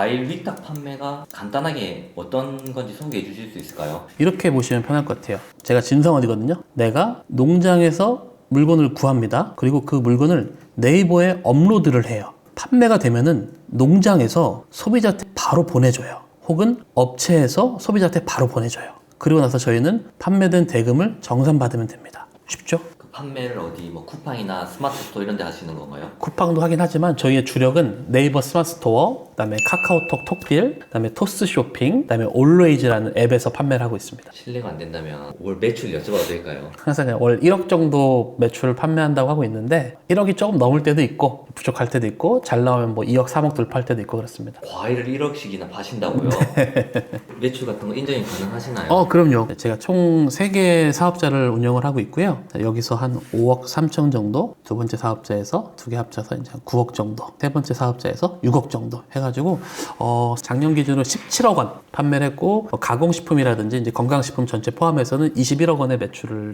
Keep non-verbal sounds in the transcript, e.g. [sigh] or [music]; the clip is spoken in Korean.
과일 위탁 판매가 간단하게 어떤 건지 소개해 주실 수 있을까요? 이렇게 보시면 편할 것 같아요. 제가 진성원이거든요. 내가 농장에서 물건을 구합니다. 그리고 그 물건을 네이버에 업로드를 해요. 판매가 되면은 농장에서 소비자한테 바로 보내줘요. 혹은 업체에서 소비자한테 바로 보내줘요. 그리고 나서 저희는 판매된 대금을 정산받으면 됩니다. 쉽죠? 그 판매를 어디 뭐 쿠팡이나 스마트 스토어 이런 데 하시는 건가요? 쿠팡도 하긴 하지만 저희의 주력은 네이버 스마트 스토어, 그다음에 카카오톡 톡딜, 그다음에 토스 쇼핑, 그다음에 올웨이즈라는 앱에서 판매를 하고 있습니다. 실례가 안 된다면 올 매출 여쭤봐도 될까요? 항상 그냥 월 1억 정도 매출을 판매한다고 하고 있는데 1억이 조금 넘을 때도 있고 부족할 때도 있고 잘 나오면 뭐 2억, 3억 돌파할 때도 있고 그렇습니다. 과일을 1억씩이나 파신다고요? [laughs] 매출 같은 거 인정이 가능하시나요? 어, 그럼요. 제가 총 3개 사업자를 운영을 하고 있고요. 여기서 한 5억 3천 정도, 두 번째 사업자에서 두 개 합쳐서 이제 한 9억 정도, 세 번째 사업자에서 6억 정도 해가지고 어, 작년 기준으로 17억 원 판매를 했고 어, 가공식품이라든지 이제 건강식품 전체 포함해서는 21억 원의 매출을